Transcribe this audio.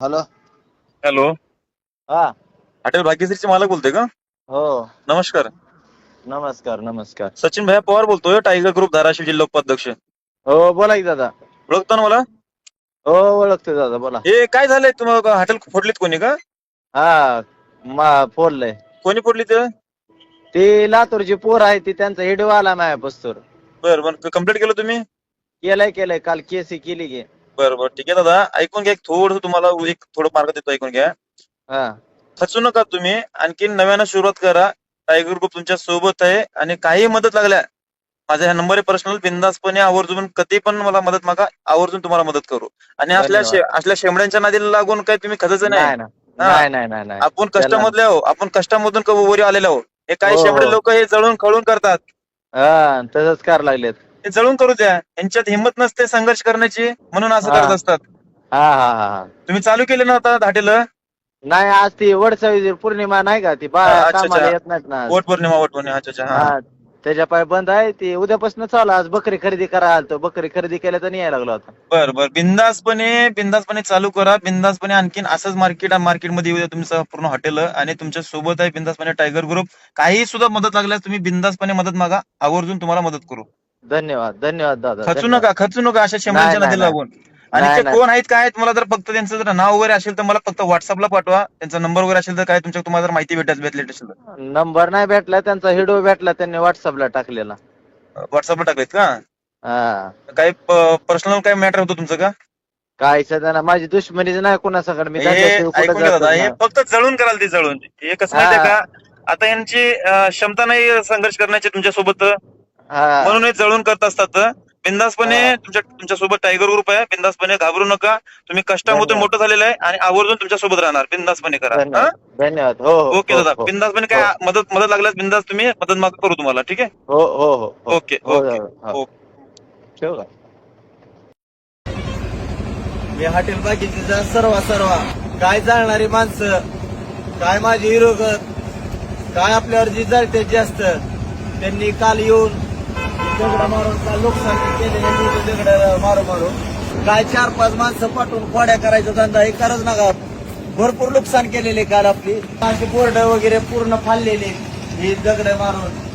Hello. Hello. हा. Hotel भाग्यश्रीचे मालक बोलतोय का? हो. नमस्कार. नमस्कार नमस्कार. सचिन भैया पवार बोलतोय टायगर ग्रुप धाराशिव जिल्हा उपाध्यक्ष. हो बोला की दादा. ओळखतो ना मला? हो ओळखतो दादा बोला. हे काय झालंय? तुम्हाला हॉटेल फोडलीत कोणी का? हा मा फोडलंय. कोणी फोडली ते? ती लातूरची पोर आहे ती त्यांचा हिडो आला माझ्या बसतोर. बरं बरं. कंप्लीट केलं तुम्ही? केलंय केलंय. काल केसी केली गे बरं बरं. ठीक आहे दादा. ऐकून घ्या थोडं तुम्हाला एक थोडं मार्ग देतो ऐकून घ्या. हा. खचू नका तुम्ही. आणखी नव्यानं सुरुवात करा. टायगर ग्रुप तुमच्यासोबत आहे आणि काही मदत लागल्या माझा ह्या नंबर आहे पर्सनल बिंदासपणे आवर्जून कधी पण मला मदत मागा आवर्जून तुम्हाला मदत करू. आणि असल्या. शे- असल्या शेमड्यांच्या नादीला लागून काही तुम्ही खचायचं नाही? नाही ना हा. नाही नाही नाही नाही. आपण कष्टामधले आहो आपण कष्टामधून क- वर आलेले आहो हे काही हो, शेमडे हो. लोक हे जळून खळून करतात. हा तसंच करायला लागलेत. ते जळून करू द्या. यांच्यात हिंमत नसते संघर्ष करण्याची म्हणून असं हा. करत असतात. हा हा हा हा. तुम्ही चालू केले ना आता हॉटेल नाही आज ती वडसावित्री पौर्णिमा नाही का? ती हा, अच्छा, कामाला अच्छा. येत नाहीत ना आज. वट पौर्णिमा वट पौर्णिमा. अच्छा अच्छा हा. हा त्याच्या पाय बंद आहे. ती उद्यापासून चालू आज बकरी खरेदी करा आलतो. बकरी खरेदी केल्या तर यायला लागलो आता. बर बर. बिंदासपणे बिंदासपणे चालू करा. बिंदासपणे आणखीन असंच मार्केट मार्केटमध्ये येऊ द्या तुमचं पूर्ण हॉटेल आणि तुमच्यासोबत आहे बिंदासपणे टायगर ग्रुप काही सुद्धा मदत लागल्यास तुम्ही बिंदासपणे मदत मागा. आवर्जून तुम्हाला मदत करू. धन्यवाद धन्यवाद दादा खचू धन्यवाद. नका खचू नका अशा नाही, नदी नाही, लागून. आणि नाही, ते नाही. कोण आहेत काय आहेत मला जर फक्त त्यांचं जर नाव वगैरे असेल तर मला फक्त व्हॉट्सअपला पाठवा. त्यांचा नंबर वगैरे असेल तर काय तुमच्या तुम्हाला जर माहिती भेटायची भेटली असेल तर. नंबर नाही भेटला त्यांचा हिडो भेटला त्यांनी व्हॉट्सअपला टाकलेला. व्हॉट्सअपला टाकलेत का? हा. काही पर्सनल काय मॅटर होतं तुमचं का? काय सध्या माझी दुश्मनीच नाही कोणासकडे मी हे त्यांच्याशिवाय कुठं ऐकून घ्या जातच दादा हे नाही. फक्त जळून कराल ते जळून. हे कसं हा. माहितीये का आता यांची अं, क्षमता नाही संघर्ष करण्याची तुमच्यासोबत म्हणून हे जळून करत असतात. बिंदासपणे. तुमच्या तुमच्यासोबत टायगर ग्रुप आहे. बिंदासपणे घाबरू नका. तुम्ही कष्टामधून. मोठं झालेलं आहे आणि आवर्जून तुमच्यासोबत राहणार. बिंदासपणे करा? धन्यवाद. हो? हो ओके हो, दादा. हो. बिंदासपणे काय मदत मदत लागल्यास बिंदास तुम्ही मदत माग करू तुम्हाला. ठीक आहे? हो हो हो ओके ओके हो. ओके. मी हॉटेल बाकीची सर्व सर्व. काय जाणणारी माणसं? काय माझे हिरोगत? काय आपल्यावर जी जळते जास्त त्यांनी काल येऊन दगड मारून काल नुकसान केलेले दगड मारू मारून काय चार पाच माणसं पाठवून खोड्या करायचा धंदा हे करच नका. भरपूर नुकसान केलेले काल आपली. असे बोर्ड वगैरे पूर्ण फाडलेले. हे दगड मारून.